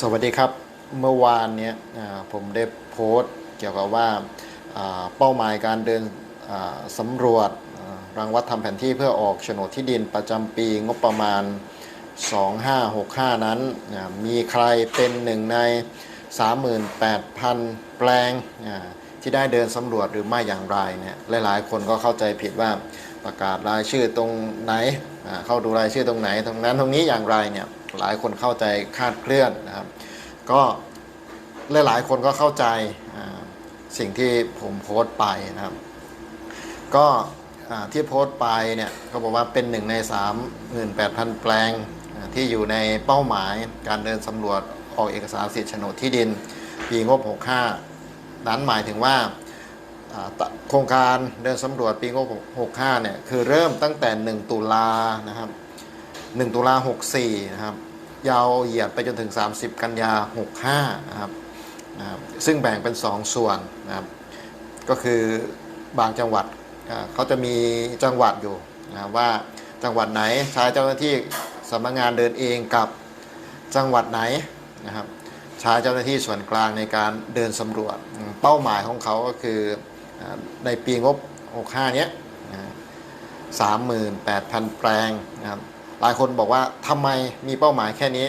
สวัสดีครับเมื่อวานเนี้ยผมได้โพสต์เกี่ยวกับว่าเป้าหมายการเดินสำรวจอ่ารังวัดทำแผนที่เพื่อออกโฉนดที่ดินประจำปีงบประมาณ 2565 นั้นมีใครเป็นหนึ่งใน 38,000 แปลงที่ได้เดินสำรวจหรือไม่อย่างไรเนี่ยหลายๆ คนก็เข้าใจผิดว่าประกาศรายชื่อตรงไหนเข้าดูรายชื่อตรงไหนตรงนั้นตรงนี้อย่างไรเนี่ย หลายคนเข้าใจคาดเคลื่อนนะครับ ก็หลายๆคนก็เข้าใจสิ่งที่ผมโพสต์ไปนะครับ ก็ที่โพสต์ไปเนี่ยเขาบอกว่าเป็นหนึ่งใน 38,000 แปลงที่อยู่ในเป้าหมายการเดินสำรวจออกเอกสารสิทธิโฉนดที่ดิน ปีงบ 65 นั้นหมายถึงว่าโครงการเดินสำรวจปีงบ 65 เนี่ย คือเริ่มตั้งแต่ 1 ตุลานะครับ 1 ตุลา 64 นะครับ ยาวเหยียดไปจนถึง 30 กันยา 65นะครับนะครับซึ่งแบ่งเป็น 2 ส่วนนะครับก็คือบางจังหวัดเขาจะมีจังหวัดอยู่นะว่าจังหวัดไหนใช้เจ้าหน้าที่สำนักงานเดินเองกับจังหวัดไหนนะครับใช้เจ้าหน้าที่ส่วนกลางในการเดินสำรวจเป้าหมายของเขาก็คือในปีงบ 65 เนี้ยนะ38,000 แปลงนะครับ ลายคนบอกว่าทำไมมีเป้าหมายแค่นี้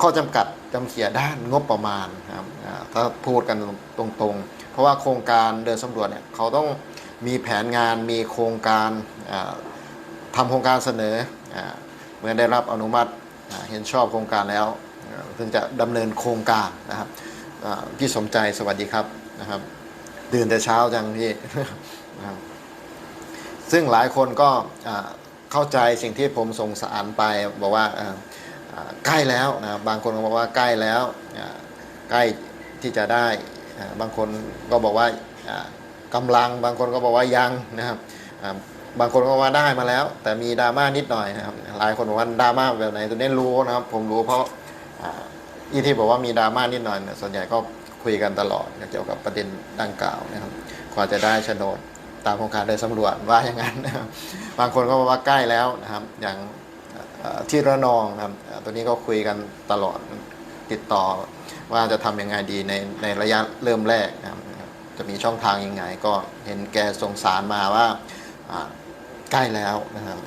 ข้อจำกัดจำเขียด้านงบประมาณครับถ้าพูดกันตรงๆ เพราะว่าโครงการเดินสำรวจเนี่ยเขาต้องมีแผนงานมีโครงการอ่าทำโครงการเสนอเมื่อได้รับอนุมัติเห็นชอบโครงการแล้วถึงจะดำเนินโครงการนะครับพี่สมใจสวัสดีครับนะครับตื่นแต่เช้าจังพี่นะครับซึ่งหลายคนก็ เข้าใจสิ่งที่ผมส่งสารไปบอกว่าใกล้แล้วนะบางคนก็บอกว่าใกล้แล้วใกล้ที่จะได้บางคนก็บอกว่าอ่ากำลังบางคนก็บอกว่ายังนะครับบางคนก็ว่าได้มาแล้ว แต่มีดราม่านิดหน่อยนะครับหลายคนบอกว่าดราม่าแบบไหนตัวนี้รู้นะครับ ผมรู้เพราะอีที่บอกว่ามีดราม่านิดหน่อยเนี่ยส่วนใหญ่ก็คุยกันตลอดเกี่ยวกับประเด็นดังกล่าวนะครับกว่าจะได้โฉนด ตามโครงการเดินสำรวจว่าอย่างนั้นนะครับบางคนก็บอกว่าใกล้แล้วนะครับ อย่างที่ระนองนะครับตัวนี้ก็คุยกันตลอดติดต่อว่าจะทำยังไงดีในในระยะเริ่มแรกนะครับจะมีช่องทางยังไง ก็เห็นแกสงสารมาว่าใกล้แล้วนะครับ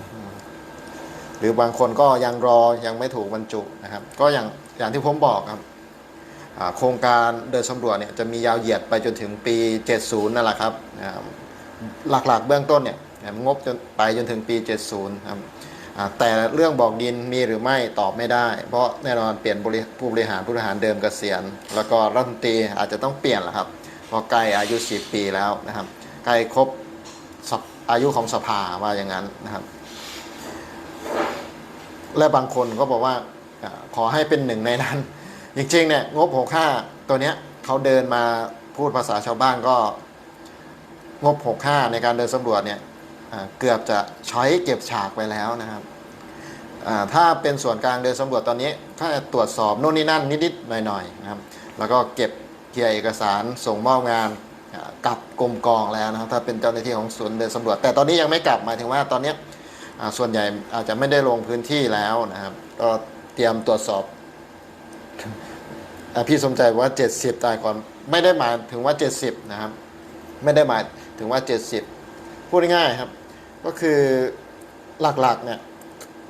หรือบางคนก็ยังรอยังไม่ถูกบรรจุนะครับ ก็อย่างอย่างที่ผมบอกครับโครงการเดินสำรวจเนี่ยจะมียาวเหยียดไปจนถึงปี 70 นั่นแหละครับ หลักๆเบื้องต้นเนี่ยงบจนไปจนถึงปี 70ครับแต่เรื่องบอกดินมีหรือไม่ตอบไม่ได้ เพราะแน่นอนเปลี่ยนผู้บริหารผู้บริหารเดิมเกษียณ แล้วก็รัฐมนตรีอาจจะต้องเปลี่ยนแหละครับเพราะใกล้อายุ 10 ปีแล้วนะครับใกล้ครบอายุของสภาว่าอย่างนั้นนะครับ และบางคนก็บอกว่าขอให้เป็นหนึ่งในนั้น จริงๆเนี่ยงบ65ตัวเนี้ยเขาเดินมาพูดภาษาชาวบ้านก็ งบ 65 ในการเดินสำรวจเนี่ยเกือบจะใช้เก็บฉากไปแล้วนะครับถ้าเป็นส่วนกลางเดินสำรวจตอนนี้ถ้าจะตรวจสอบโน่นนี่นั่นนิดๆหน่อยๆนะครับแล้วก็เก็บเคลียร์เอกสารส่งมอบงานกลับกรมกองแล้วนะครับถ้าเป็นเจ้าหน้าที่ของศูนเดินสำรวจ แต่ตอนนี้ยังไม่กลับหมายถึงว่าตอนนี้ส่วนใหญ่อาจจะไม่ได้ลงพื้นที่แล้วนะครับก็เตรียมตรวจสอบพี่สมใจว่า 70ตายก่อนไม่ได้หมายถึงว่า 70นะครับไม่ได้หมาย ถึงว่า 70 พูดง่ายๆครับ ก็คือหลักๆเนี่ย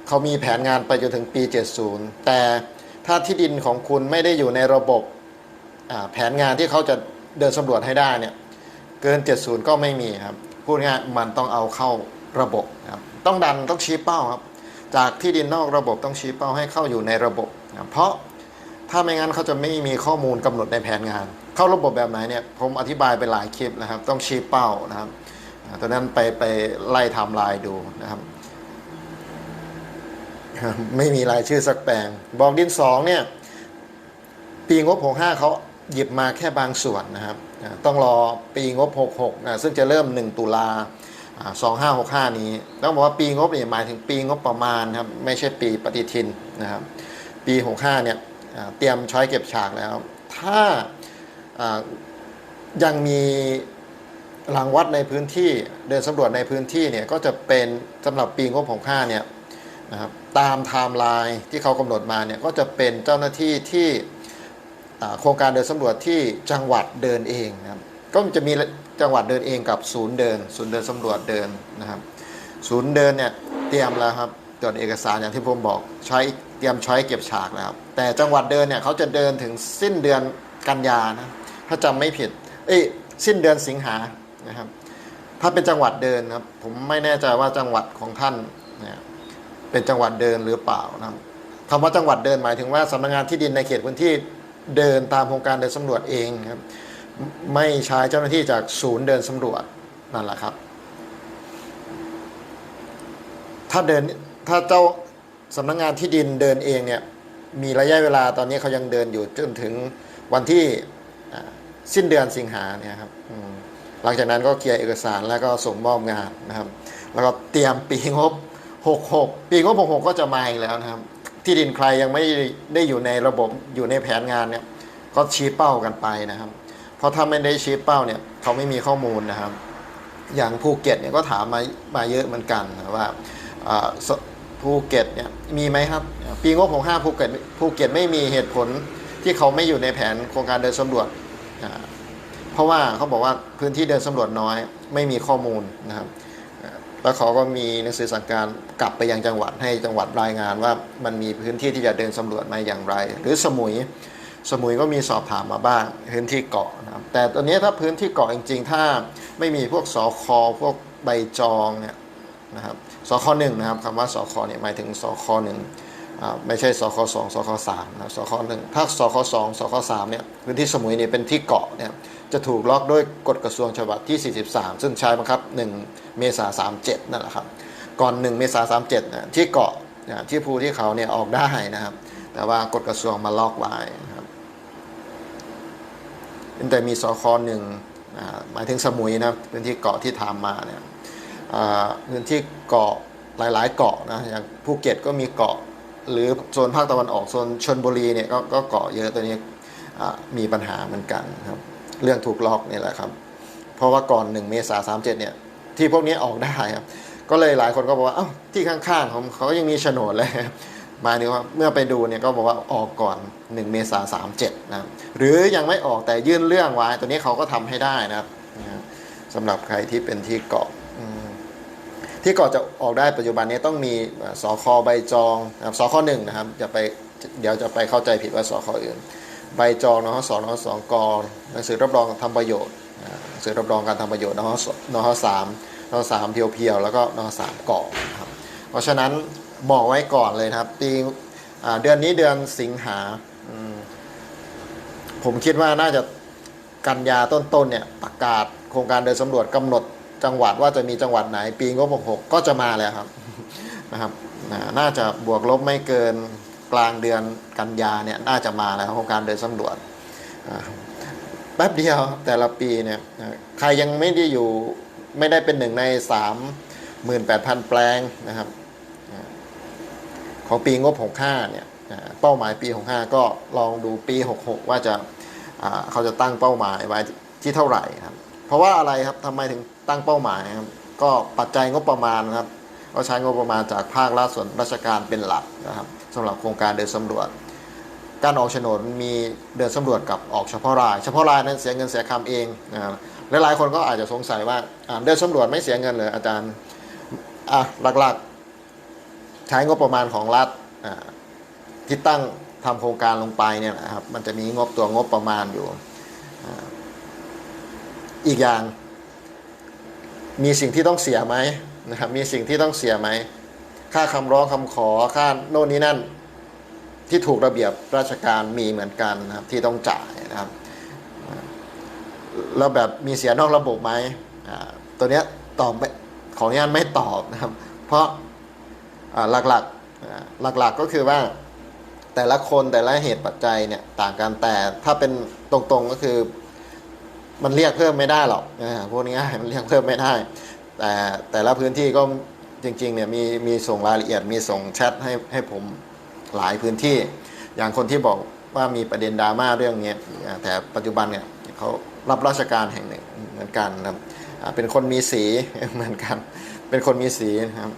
เขามีแผนงานไปจนถึงปี 70 แต่ถ้าที่ดินของคุณไม่ได้อยู่ในระบบแผนงานที่เขาจะเดินสำรวจให้ได้เนี่ยเกิน 70 ก็ไม่มีครับ พูดง่ายมันต้องเอาเข้าระบบครับต้องดันต้องชี้เป้าครับ จากที่ดินนอกระบบต้องชี้เป้าให้เข้าอยู่ในระบบนะเพราะ ถ้าไม่งั้นเขาจะไม่มีข้อมูลกำหนดในแผนงาน เข้าระบบแบบไหนเนี่ยผมอธิบายไปหลายคลิปนะครับ ต้องชี้เป้านะครับตอนนั้นไปไปไล่ไทำลายดูนะครับไม่มีรายชื่อสักแปลง บอกดินสองเนี่ยปีงบ 65เขาหยิบมาแค่บางส่วนนะครับ ต้องรอปีงบ 66นะซึ่งจะเริ่ม 1 ตุลาอ่า2565 นี้ต้องบอกว่าปีงบเนี่ยหมายถึงปีงบประมาณครับไม่ใช่ปีปฏิทินนะครับ ปี 65เนี่ย เตรียมใช้เก็บฉากแล้ว ถ้ายังมีรังวัดในพื้นที่เดินสำรวจในพื้นที่เนี่ยก็จะเป็นสำหรับปีงบ65เนี่ยนะครับตามไทม์ไลน์ที่เขากำหนดมาเนี่ยก็จะเป็นเจ้าหน้าที่ที่โครงการเดินสำรวจที่จังหวัดเดินเองนะครับก็จะมีจังหวัดเดินเองกับศูนย์เดิน ศูนย์เดินสำรวจเดินนะครับ ศูนย์เดินเนี่ยเตรียมแล้วครับตรวจเอกสารอย่างที่ผมบอกใช้ เตรียมใช้เก็บฉากแล้วครับแต่จังหวัดเดินเนี่ยเขาจะเดินถึงสิ้นเดือนกันยานะถ้าจำไม่ผิด เอ้ยสิ้นเดือนสิงหานะครับ ถ้าเป็นจังหวัดเดินครับ ผมไม่แน่ใจว่าจังหวัดของท่านเนี่ยเป็นจังหวัดเดินหรือเปล่านะครับคำว่าจังหวัดเดินหมายถึงว่าสำนักงานที่ดินในเขตพื้นที่เดินตามโครงการเดินสำรวจเองครับ ไม่ใช้เจ้าหน้าที่จากศูนย์เดินสำรวจนั่นแหละครับ ถ้าเดินถ้าเจ้า สำนักงานที่ดินเดินเองเนี่ยมีระยะเวลาตอนนี้เขายังเดินอยู่จนถึงวันที่สิ้นเดือนสิงหาเนี่ยครับหลังจากนั้นก็เคลียร์เอกสารแล้วก็ส่งมอบงานนะครับ แล้วก็เตรียมปีงบ 66 ปีงบ 66 ก็จะมาอีกแล้วนะครับ ที่ดินใครยังไม่ได้อยู่ในระบบอยู่ในแผนงานเนี่ยก็ชี้เป้ากันไปนะครับ เพราะถ้าไม่ได้ชี้เป้าเนี่ยเขาไม่มีข้อมูลนะครับ อย่างภูเก็ตเนี่ยก็ถามมามาเยอะเหมือนกันว่า ภูเก็ตเนี่ยมีไหมครับ ปีงบของห้าภูเก็ตภูเก็ตไม่มีเหตุผลที่เขาไม่อยู่ในแผนโครงการเดินสำรวจ เพราะว่าเขาบอกว่าพื้นที่เดินสำรวจน้อย ไม่มีข้อมูลนะครับแล้วเขาก็มีหนังสือสั่งการกลับไปยังจังหวัดให้จังหวัดรายงานว่ามันมีพื้นที่ที่จะเดินสำรวจมาอย่างไร หรือสมุยสมุยก็มีสอบถามมาบ้างพื้นที่เกาะนะครับแต่ตอนนี้ถ้าพื้นที่เกาะจริง ๆ ถ้าไม่มีพวกสอคอพวกใบจองเนี่ย นะครับสคหนึ่งนะครับคำว่าสคเนี่ยหมายถึงสคหนึ่งไม่ใช่สคสองสคสามนะสคหนึ่งถ้าสคสองสคสามเนี่ยพื้นที่สมุยเนี่ยเป็นที่เกาะเนี่ยจะถูกล็อกด้วยกฎกระทรวงฉบับที่ 43 ซึ่งใช้บังคับ 1 เมษายน37นั่นแหละครับก่อน 1 เมษายน37นะที่เกาะนะที่ภูที่เขาเนี่ยออกได้นะครับ แต่ว่ากฎกระทรวงมาล็อกไว้นะครับแต่มีสคหนึ่งหมายถึงสมุยนะพื้นที่เกาะที่ทำมาเนี่ย พื้นที่เกาะหลาย ๆ เกาะนะอย่างภูเก็ตก็มีเกาะ หรือโซนภาคตะวันออกโซนชนบุรีเนี่ยก็ก็เกาะเยอะตัวนี้มีปัญหาเหมือนกันครับเรื่องถูกล็อกนี่แหละครับ เพราะว่าก่อน 1 เมษายน37เนี่ยที่พวกนี้ออกได้ครับก็เลยหลายคนก็บอกว่าเอ้าที่ข้างๆของเขายังมีโฉนดเลยมายถึงว่าเมื่อไปดูเนี่ยก็บอกว่าออกก่อน 1 เมษายน37นะครับหรือยังไม่ออกแต่ยื่นเรื่องไว้ตัวนี้เขาก็ทำให้ได้นะครับสำหรับใครที่เป็นที่เกาะ ที่เกาะจะออกได้ปัจจุบันนี้ต้องมีสคใบจองนะครับสคหนึ่งนะครับจะไปเดี๋ยวจะไปเข้าใจผิดว่าสคอื่น ใบจองนหสนหสองกหนังสือรับรองทำประโยชน์หนังสือรับรองการทำประโยชน์นหสนหสามนหสามเพียวๆแล้วก็นหสามเกาะนะครับเพราะฉะนั้นบอกไว้ก่อนเลยนะครับปีเดือนนี้เดือนสิงหาผมคิดว่าน่าจะกันยาต้นๆเนี่ยประกาศโครงการเดินสำรวจกำหนด จังหวัดว่าจะมีจังหวัดไหนปีงบ66 ก็จะมาแล้วครับนะครับน่าจะบวกลบไม่เกินกลางเดือนกันยาเนี่ยน่าจะมาแล้วโครงการเดินสำรวจแป๊บเดียวแต่ละปีเนี่ยใครยังไม่ได้อยู่ไม่ได้เป็นหนึ่งในสามหมื่นแปดพันแปลงนะครับของปีงบ 65 เนี่ยเป้าหมายปี 65 ก็ลองดูปี 66 ว่าจะเขาจะตั้งเป้าหมายไว้ที่เท่าไหร่ครับ เพราะว่าอะไรครับทำไมถึง ตั้งเป้าหมายครับก็ปัจจัยงบประมาณครับก็ใช้งบประมาณจากภาครัฐส่วนราชการเป็นหลักนะครับสำหรับโครงการเดินสำรวจ การออกโฉนดมีเดินสำรวจกับออกเฉพาะราย เฉพาะรายนั้นเสียเงินเสียคำเองนะครับและหลายคนก็อาจจะสงสัยว่าเดินสำรวจไม่เสียเงินเลยอาจารย์อะหลักๆ ใช้งบประมาณของรัฐที่ตั้งทำโครงการลงไปเนี่ยนะครับมันจะมีงบตัวงบประมาณอยู่อีกอย่าง มีสิ่งที่ต้องเสียไหมนะครับมีสิ่งที่ต้องเสียไหมค่าคำร้องคำขอค่าโน่นนี่นั่น ที่ถูกระเบียบราชการมีเหมือนกันนะครับที่ต้องจ่ายนะครับแล้วแบบมีเสียนอกระบบไหมตัวเนี้ยตอบไม่ขออนุญาตไม่ตอบนะครับ เพราะอ่าหลักๆอ่าหลักก็คือว่าแต่ละคนแต่ละเหตุปัจจัยเนี่ยต่างกันแต่ถ้าเป็นตรงๆก็คือ มันเรียกเพิ่มไม่ได้หรอกอ่าพูดง่ายมันเรียกเพิ่มไม่ได้ แต่แต่ละพื้นที่ก็จริงๆเนี่ยมีมีส่งรายละเอียดมีส่งแชทให้ให้ผมหลายพื้นที่ อย่างคนที่บอกว่ามีประเด็นดราม่าเรื่องเนี้ยแต่ปัจจุบันเนี่ยเขารับราชการแห่งหนึ่งเหมือนกันนะครับเป็นคนมีสีเหมือนกัน เป็นคนมีสีนะครับ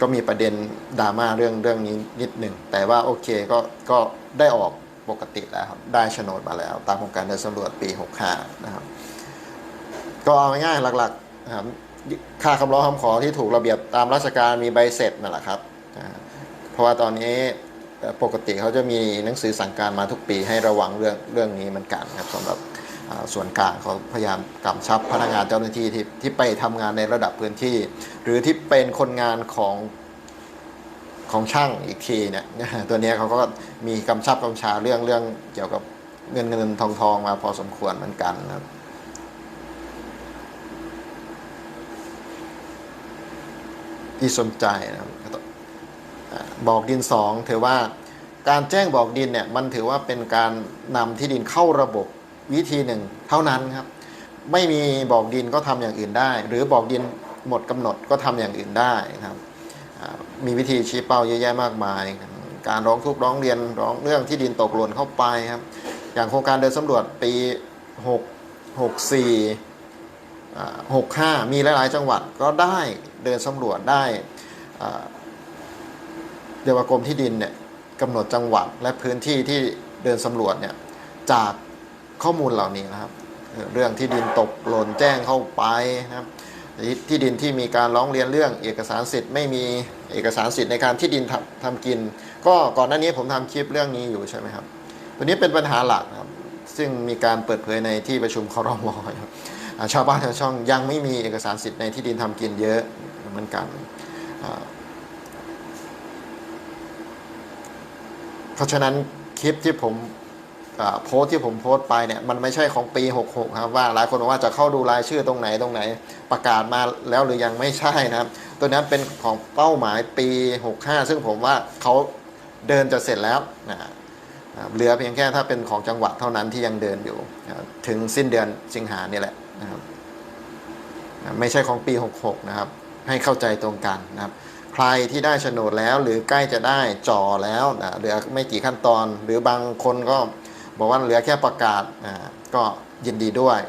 ก็มีประเด็นดราม่าเรื่องเรื่องนี้นิดหนึ่งแต่ว่าโอเคก็ก็ได้ออก ปกติแล้วครับได้โฉนดมาแล้ว ตามโครงการเดินสำรวจปี 65 นะครับ ก็เอาง่ายๆหลักๆนะครับค่าคำร้องคำขอที่ถูกระเบียบตามราชการมีใบเสร็จนั่นแหละครับ เพราะว่าตอนนี้ปกติเขาจะมีหนังสือสั่งการมาทุกปีให้ระวังเรื่องเรื่องนี้มือนกันครับสำหรับส่วนกลางเขาพยายามกำชับพนักงานเจ้าหน้าที่ที่ที่ไปทำงานในระดับพื้นที่ หรือที่เป็นคนงานของ ของช่างอีกทีเนี่ยตัวนี้เขาก็มีกำชับกำชาเรื่องเรื่องเกี่ยวกับเงินเงินทองทองมาพอสมควรเหมือนกันนะครับที่สนใจนะครับอ่าบอกดินสองถือว่าการแจ้งบอกดินเนี่ยมันถือว่าเป็นการนำที่ดินเข้าระบบวิธีหนึ่งเท่านั้นครับ ไม่มีบอกดินก็ทำอย่างอื่นได้ หรือบอกดินหมดกำหนดก็ทำอย่างอื่นได้ครับ มีวิธีชี้เป้าเยอะแยะมากมาย การร้องทุกข์ร้องเรียนร้องเรื่องที่ดินตกหล่นเข้าไปครับ อย่างโครงการเดินสำรวจปี 6 64หกห้ามีหลาย ๆ จังหวัดก็ได้เดินสำรวจได้เดียวกับกรมที่ดินเนี่ยกำหนดจังหวัดและพื้นที่ที่เดินสำรวจเนี่ยจากข้อมูลเหล่านี้นะครับเอ่อเรื่องที่ดินตกหล่นแจ้งเข้าไปนะครับ ที่ดินที่มีการร้องเรียนเรื่องเอกสารสิทธิ์ไม่มีเอกสารสิทธิ์ในการที่ดินทำทำกิน ก็ก่อนหน้านี้ผมทำคลิปเรื่องนี้อยู่ใช่ไหมครับตัวนี้เป็นปัญหาหลักนะครับซึ่งมีการเปิดเผยในที่ประชุมคอรมอครับอ่าชาวบ้านชาวช่องยังไม่มีเอกสารสิทธิ์ในที่ดินทำกินเยอะเหมือนกันเพราะฉะนั้นคลิปที่ผม โพสต์ที่ผมโพสต์ไปเนี่ยมันไม่ใช่ของปี 66 ครับว่าหลายคนบอกว่าจะเข้าดูรายชื่อตรงไหนตรงไหน ประกาศมาแล้วหรือยังไม่ใช่นะครับ ตัวนั้นเป็นของเป้าหมายปี 65 ซึ่งผมว่าเขาเดินจะเสร็จแล้วนะเหลือเพียงแค่ถ้าเป็นของจังหวัดเท่านั้นที่ยังเดินอยู่ ถึงสิ้นเดือนสิงหาเนี่ยแหละนะครับไม่ใช่ของปี 66 นะครับ ให้เข้าใจตรงกันนะครับใครที่ได้โฉนดแล้วหรือใกล้จะได้จ่อแล้วนะเหลือไม่กี่ขั้นตอน หรือบางคนก็ บอกว่าเหลือแค่ประกาศก็ยินดีด้วย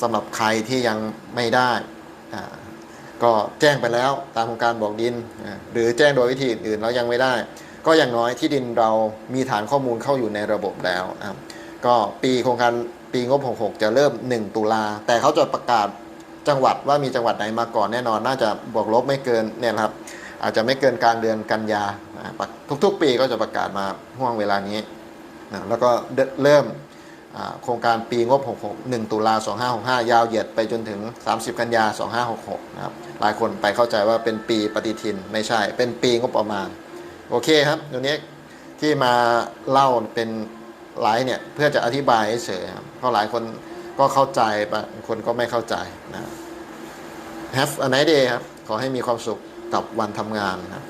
สำหรับใครที่ยังไม่ได้ก็แจ้งไปแล้วตามโครงการบอกดิน หรือแจ้งโดยวิธีอื่นแล้วยังไม่ได้ ก็อย่างน้อยที่ดินเรามีฐานข้อมูลเข้าอยู่ในระบบแล้ว ก็ปีโครงการปีงบ 66 จะเริ่ม 1 ตุลา แต่เขาจะประกาศจังหวัดว่ามีจังหวัดไหนมาก่อนแน่นอน น่าจะบวกลบไม่เกินเนี่ยครับ อาจจะไม่เกินกลางเดือนกันยาอ่าทุกๆ ปีก็จะประกาศมาห่วงเวลานี้ นะแล้วก็เริ่มโครงการปีงบ 66 1 ตุลา 2565 ยาวเหยียดไปจนถึง 30 กันยา 2566 นะครับ หลายคนไปเข้าใจว่าเป็นปีปฏิทินไม่ใช่ เป็นปีงบประมาณ โอเคครับตัวนี้ที่มาเล่าเป็นไลฟ์เนี่ยเพื่อจะอธิบายเฉยครับเพราะหลายคนก็เข้าใจบางคนก็ไม่เข้าใจนะ Have a nice day ครับ ขอให้มีความสุขกับวันทำงานครับ